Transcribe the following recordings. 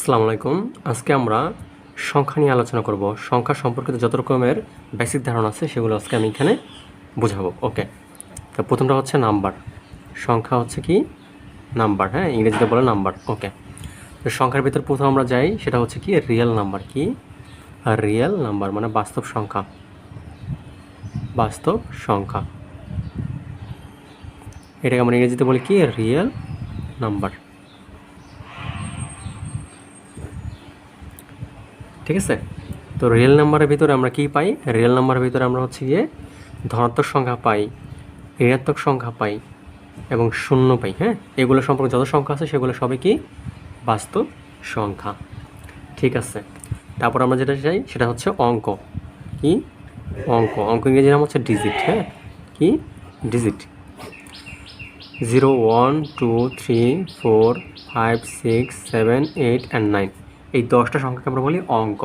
আসসালামু আলাইকুম। আজকে আমরা সংখ্যা নিয়ে আলোচনা করব। সংখ্যা সম্পর্কিত যত রকমের বেসিক ধারণা আছে, সেগুলো আজকে আমি এখানে বোঝাবো। ওকে তো প্রথমটা হচ্ছে নাম্বার। সংখ্যা হচ্ছে কি? নাম্বার হ্যাঁ? ইংরেজিতে বলে নাম্বার। ওকে তো সংখ্যার ভিতর প্রথম আমরা যাই, সেটা হচ্ছে কি? রিয়েল নাম্বার কি? রিয়েল নাম্বার মানে বাস্তব সংখ্যা। বাস্তব সংখ্যা। এটাকে আমরা ইংরেজিতে বলি কি? রিয়েল নাম্বার ঠিক আছে? তো রিয়েল নাম্বারের ভিতরে আমরা কি পাই? রিয়েল নাম্বারের ভিতরে আমরা হচ্ছে গিয়ে ধনাত্মক সংখ্যা পাই, ঋণাত্মক সংখ্যা পাই এবং শূন্য পাই হ্যাঁ? এগুলো সম্পর্কে যত সংখ্যা আছে সেগুলো সবই কি? বাস্তব সংখ্যা। ঠিক আছে? তারপর আমরা যেটা চাই সেটা হচ্ছে অঙ্ক। কি? অঙ্ক। অঙ্ক ইংরেজি নাম হচ্ছে ডিজিট হ্যাঁ? কি? Digit zero one two three four five six seven eight and nine এই দশটা সংখ্যাকে আমরা বলি অঙ্ক।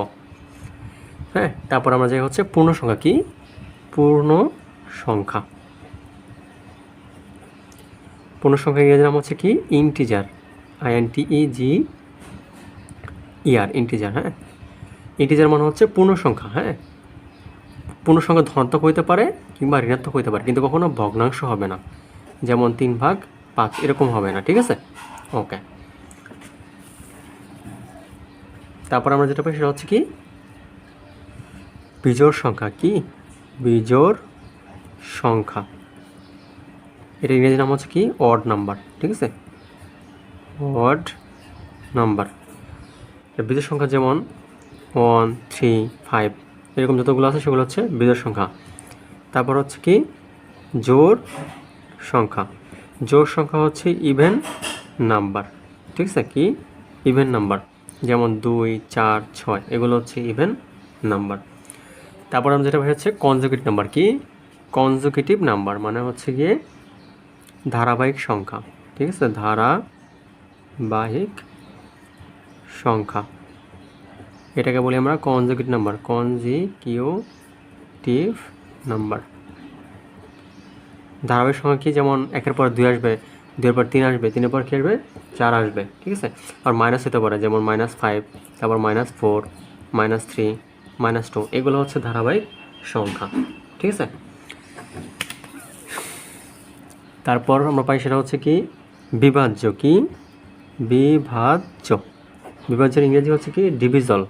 হ্যাঁ তারপর আমরা যাই হচ্ছে পূর্ণ সংখ্যা কি? পূর্ণ সংখ্যা। পূর্ণ সংখ্যা ইংরেজি নাম হচ্ছে কি? Integer I N T E G R integer হ্যাঁ? ইন্টিজার মানে হচ্ছে পূর্ণ সংখ্যা হ্যাঁ? পূর্ণ সংখ্যা ধনাত্মক হইতে পারে কিংবা ঋণাত্মক হইতে পারে, কিন্তু কখনো ভগ্নাংশ হবে না। যেমন তিন ভাগ পাঁচ, এরকম হবে না, ঠিক আছে? ওকে তারপর আমরা যেটা পাই সেটা হচ্ছে কি? বিজোড় সংখ্যা কি? বিজোড় সংখ্যা। এটা ইংরেজি নাম হচ্ছে কি? অড নাম্বার ঠিক আছে? অড নাম্বার বিজোড় সংখ্যা যেমন ওয়ান থ্রি ফাইভ এরকম যতগুলো আছে সেগুলো হচ্ছে বিজোড় সংখ্যা। তারপর হচ্ছে কি? জোর সংখ্যা। জোর সংখ্যা হচ্ছে ইভেন নাম্বার ঠিক আছে? কি? ইভেন নাম্বার যেমন দুই, চার, ছয়, এগুলো হচ্ছে ইভেন নাম্বার তারপর আমরা যেটা হচ্ছে কনজুকেটিভ নাম্বার কি? কনজুকেটিভ নাম্বার মানে হচ্ছে গিয়ে ধারাবাহিক সংখ্যা, ঠিক আছে? ধারাবাহিক সংখ্যা। এটাকে বলি আমরা কনজুকেটিভ নাম্বার কনজিকিউটিভ নাম্বার ধারাবাহিক সংখ্যা কি? যেমন একের পর দুই আসবে দুইয়ের পর তিন আসবে, তিনের পর কী আসবে? চার আসবে, ঠিক আছে? আর মাইনাস হতে পারে, যেমন মাইনাস ফাইভ তারপর minus four minus three minus two এগুলো হচ্ছে ধারাবাহিক সংখ্যা, ঠিক আছে? তারপর আমরা পাই সেটা হচ্ছে কি? বিভাজ্য কি? বিভাজ্য। বিভাজ্যের ইংরেজি হচ্ছে কি? ডিভিজল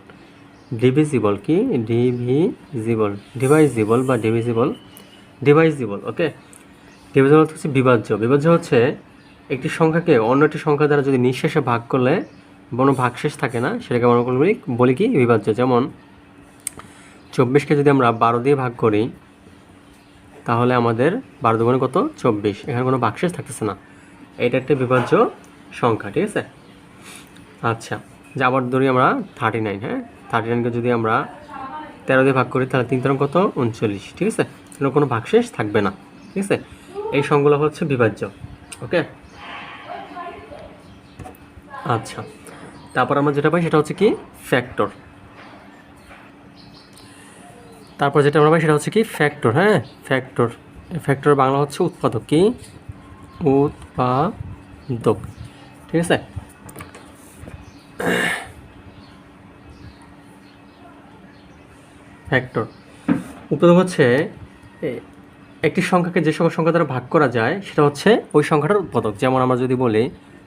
ডিভিজিবল কি? ডিভিজিবল ডিভাইজিবল বা ডিভিজিবল ডিভাইজিবল ওকে ডিভিজিবল হচ্ছে বিভাজ্য। বিভাজ্য হচ্ছে একটি সংখ্যাকে অন্য একটি সংখ্যা দ্বারা যদি নিঃশেষে ভাগ করলে কোনো ভাগশেষ থাকে না, সেটাকে আমরা বলি কি? বিভাজ্য। যেমন চব্বিশকে যদি আমরা বারো দিয়ে ভাগ করি, তাহলে আমাদের বারো দুগুণে কত? চব্বিশ। এখানে কোনো ভাগশেষ থাকতেছে না। এটা একটা বিভাজ্য সংখ্যা, ঠিক আছে? আচ্ছা যে আবার ধরি আমরা থার্টি নাইন হ্যাঁ? থার্টি নাইনকে যদি আমরা তেরো দিয়ে ভাগ করি, তাহলে তিন তেরো কত? উনচল্লিশ, ঠিক আছে? এখানে কোনো ভাগশেষ থাকবে না, ঠিক আছে? এই সংখ্যাগুলো হচ্ছে বিভাজ্য, ওকে? আচ্ছা তারপর আমরা যেটা পাই সেটা হচ্ছে কি? ফ্যাক্টর তারপর যেটা আমরা পাই সেটা হচ্ছে কি? ফ্যাক্টর হ্যাঁ? ফ্যাক্টর ফ্যাক্টর বাংলা হচ্ছে উৎপাদক কি? উৎপাদক। ঠিক আছে? ফ্যাক্টর উৎপাদক হচ্ছে একটি সংখ্যাকে যে সকল সংখ্যা দ্বারা ভাগ করা যায়, সেটা হচ্ছে ওই সংখ্যাটার উৎপাদক। যেমন আমরা যদি বলি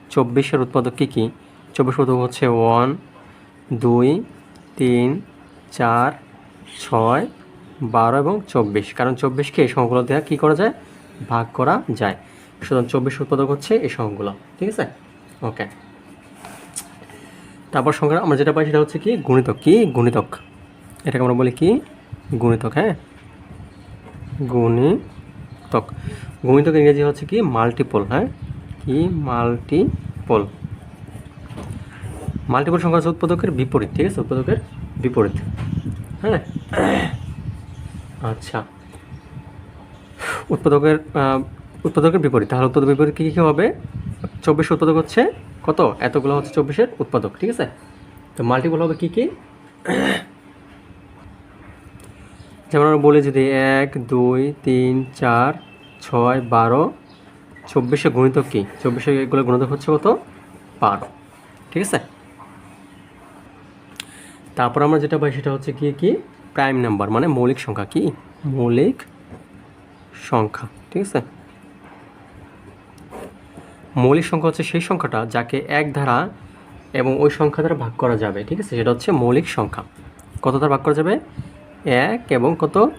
চব্বিশের উৎপাদক কী কী? চব্বিশের উৎপাদক হচ্ছে ওয়ান দুই, তিন, চার, ছয়, বারো এবং চব্বিশ। কারণ চব্বিশকে এই সংখ্যাগুলো দেওয়া কী করা যায়? ভাগ করা যায়। সুতরাং চব্বিশ উৎপাদক হচ্ছে এই সংখ্যাগুলো। ঠিক আছে? ওকে তারপর সংখ্যা আমরা যেটা পাই সেটা হচ্ছে কি? গুণিতক। কি? গুণিতক। এটাকে আমরা বলি কি? গুণিতক হ্যাঁ? গুণিতক। গুণিতক ইংরেজি হচ্ছে কি? মাল্টিপল হ্যাঁ? কি মাল্টিপল মাল্টিপল সংখ্যা হচ্ছে উৎপাদকের বিপরীত, ঠিক আছে? উৎপাদকের বিপরীত। হ্যাঁ? আচ্ছা। উৎপাদকের উৎপাদকের বিপরীত। তাহলে উৎপাদক বিপরীত কী কী হবে? চব্বিশ উৎপাদক হচ্ছে কত? এতগুলো হচ্ছে চব্বিশের উৎপাদক, ঠিক আছে? তো মাল্টিপল হবে কী কী? যেমন আমরা বলি যদি এক, দুই, তিন, চার, ছয়, বারো চব্বিশে গুণিতক কী? চব্বিশে এগুলো গুণিতক হচ্ছে কত? বারো। ঠিক আছে? তারপর আমরা যেটা পাই সেটা হচ্ছে কি কি? প্রাইম নাম্বার মানে মৌলিক সংখ্যা কি? মৌলিক সংখ্যা। ঠিক আছে? মৌলিক সংখ্যা হচ্ছে সেই সংখ্যাটা যাকে এক ধারা এবং ওই সংখ্যা দ্বারা ভাগ করা যাবে। ঠিক আছে? সেটা হচ্ছে মৌলিক সংখ্যা। কত দ্বারা ভাগ করা যাবে? এক এবং কত?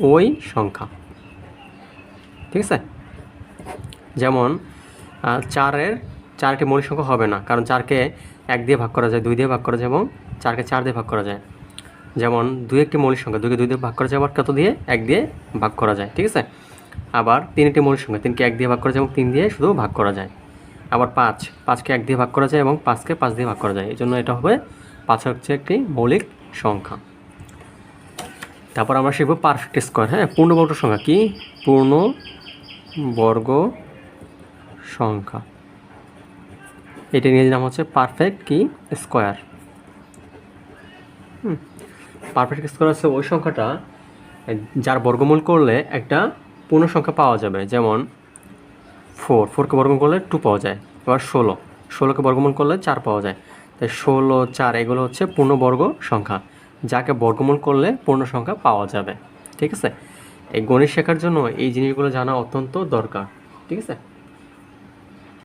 ওই সংখ্যা। ঠিক আছে? যেমন চারের, চারটি মৌলিক সংখ্যা হবে না, কারণ চারকে এক দিয়ে ভাগ করা যায়, দুই দিয়ে ভাগ করা যায় এবং চারকে চার দিয়ে ভাগ করা যায়। যেমন, দুই একটি মৌলিক সংখ্যা, দুইকে দুই দিয়ে ভাগ করা যায়, আবার কত দিয়ে? এক দিয়ে ভাগ করা যায়, ঠিক আছে? আবার তিন একটি মৌলিক সংখ্যা, তিনকে এক দিয়ে ভাগ করা যায় এবং তিন দিয়ে শুধু ভাগ করা যায়। আবার পাঁচ, পাঁচকে এক দিয়ে ভাগ করা যায় এবং পাঁচকে পাঁচ দিয়ে ভাগ করা যায় এই জন্য এটা হবে পাঁচ হচ্ছে একটি মৌলিক সংখ্যা। তারপর আমরা শিখব পারফেক্ট স্কোয়ার হ্যাঁ? পূর্ণবর্গ সংখ্যা কি? পূর্ণ বর্গ সংখ্যা। এটা ইংরেজি নাম হচ্ছে পারফেক্ট কি? স্কোয়ার পারফেক্ট স্কোয়ার হচ্ছে ওই সংখ্যাটা, যার বর্গমূল করলে একটা পূর্ণ সংখ্যা পাওয়া যাবে, যেমন ফোর ফোরকে বর্গমূল করলে টু পাওয়া যায়। এবার ষোলো। ষোলোকে বর্গমূল করলে চার পাওয়া যায়। তাই ষোলো, চার এগুলো হচ্ছে পূর্ণবর্গ সংখ্যা, যাকে বর্গমূল করলে পূর্ণ সংখ্যা পাওয়া যাবে। ঠিক আছে? এই গণিত শেখার জন্য এই জিনিসগুলো জানা অত্যন্ত দরকার। ঠিক আছে?